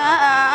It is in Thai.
งา